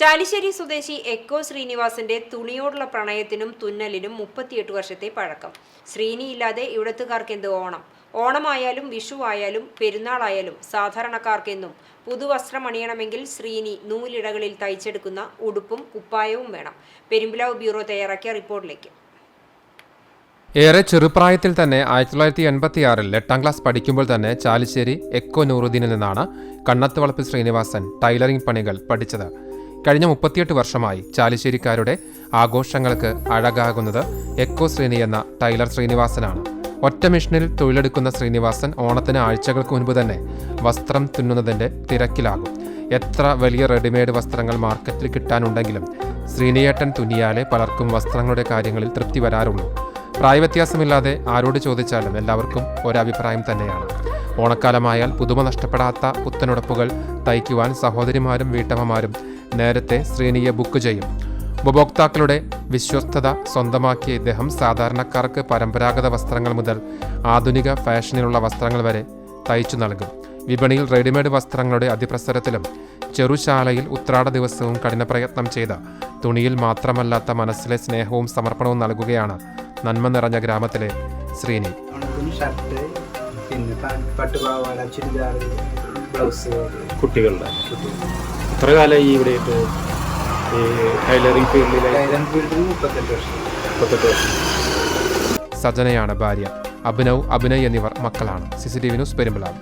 ചാലിശ്ശേരി സ്വദേശി എക്കോ ശ്രീനിവാസന്റെ തുണിയോടുള്ള പ്രണയത്തിനും തുന്നലിനും മുപ്പത്തിയെട്ട് വർഷത്തെ പഴക്കം. ശ്രീനി ഇല്ലാതെ ഇവിടത്തുകാർക്ക് എന്ത് ഓണം? ഓണമായാലും വിഷു ആയാലും പെരുന്നാളായാലും സാധാരണക്കാർക്കെന്നും പുതുവസ്ത്രം അണിയണമെങ്കിൽ ശ്രീനി നൂലിടകളിൽ തയ്ച്ചെടുക്കുന്ന ഉടുപ്പും കുപ്പായവും വേണം. പെരുമ്പിലാവ് ബ്യൂറോ തയ്യാറാക്കിയ റിപ്പോർട്ടിലേക്ക്. ഏറെ ചെറുപ്രായത്തിൽ തന്നെ ആയിരത്തി തൊള്ളായിരത്തി എൺപത്തിയാറിൽ എട്ടാം ക്ലാസ് പഠിക്കുമ്പോൾ തന്നെ ചാലിശ്ശേരി എക്കോ നൂറുദ്ദീനിൽ നിന്നാണ് കണ്ണത്ത് വളപ്പിൽ ശ്രീനിവാസൻ ടൈലറിംഗ് പണികൾ പഠിച്ചത്. കഴിഞ്ഞ മുപ്പത്തിയെട്ട് വർഷമായി ചാലിശ്ശേരിക്കാരുടെ ആഘോഷങ്ങൾക്ക് അഴകാകുന്നത് എക്കോ ശ്രീനി എന്ന ടൈലർ ശ്രീനിവാസനാണ്. ഒറ്റ മിഷനിൽ തൊഴിലെടുക്കുന്ന ശ്രീനിവാസൻ ഓണത്തിന് ആഴ്ചകൾക്ക് മുൻപ് തന്നെ വസ്ത്രം തുന്നുന്നതിന്റെ തിരക്കിലാകും. എത്ര വലിയ റെഡിമെയ്ഡ് വസ്ത്രങ്ങൾ മാർക്കറ്റിൽ കിട്ടാനുണ്ടെങ്കിലും ശ്രീനിയേട്ടൻ തുന്നിയാലേ പലർക്കും വസ്ത്രങ്ങളുടെ കാര്യങ്ങളിൽ തൃപ്തി വരാറുള്ളൂ. പ്രായവ്യത്യാസമില്ലാതെ ആരോട് ചോദിച്ചാലും എല്ലാവർക്കും ഒരഭിപ്രായം തന്നെയാണ്. ഓണക്കാലമായാൽ പുതുമ നഷ്ടപ്പെടാത്ത പുത്തനുടപ്പുകൾ തയ്ക്കുവാൻ സഹോദരിമാരും വീട്ടമ്മമാരും നേരത്തെ ശ്രീനിയെ ബുക്ക് ചെയ്യും. ഉപഭോക്താക്കളുടെ വിശ്വസ്തത സ്വന്തമാക്കിയ ഇദ്ദേഹം സാധാരണക്കാർക്ക് പരമ്പരാഗത വസ്ത്രങ്ങൾ മുതൽ ആധുനിക ഫാഷനിലുള്ള വസ്ത്രങ്ങൾ വരെ തയ്ച്ചു നൽകും. വിപണിയിൽ റെഡിമെയ്ഡ് വസ്ത്രങ്ങളുടെ അതിപ്രസരത്തിലും ചെറുശാലയിൽ ഉത്രാട ദിവസവും കഠിനപ്രയത്നം ചെയ്ത തുണിയിൽ മാത്രമല്ലാത്ത മനസ്സിലെ സ്നേഹവും സമർപ്പണവും നൽകുകയാണ് നന്മ നിറഞ്ഞ ഗ്രാമത്തിലെ ശ്രീനി. കുട്ടികളുടെ. എത്ര കാലമായി ഇവിടെ ഇത്? ഈ ടൈലറിംഗ് ഫീൽഡിലെ ടൈലർ ഫീൽഡിൽ മുപ്പത്തെട്ട് വർഷം. മുപ്പത്തെട്ട് വർഷം. സജനയാണ് ഭാര്യ. അഭിനവ് അഭിനയ് എന്നിവർ മക്കളാണ്. C C T V news Perumbalav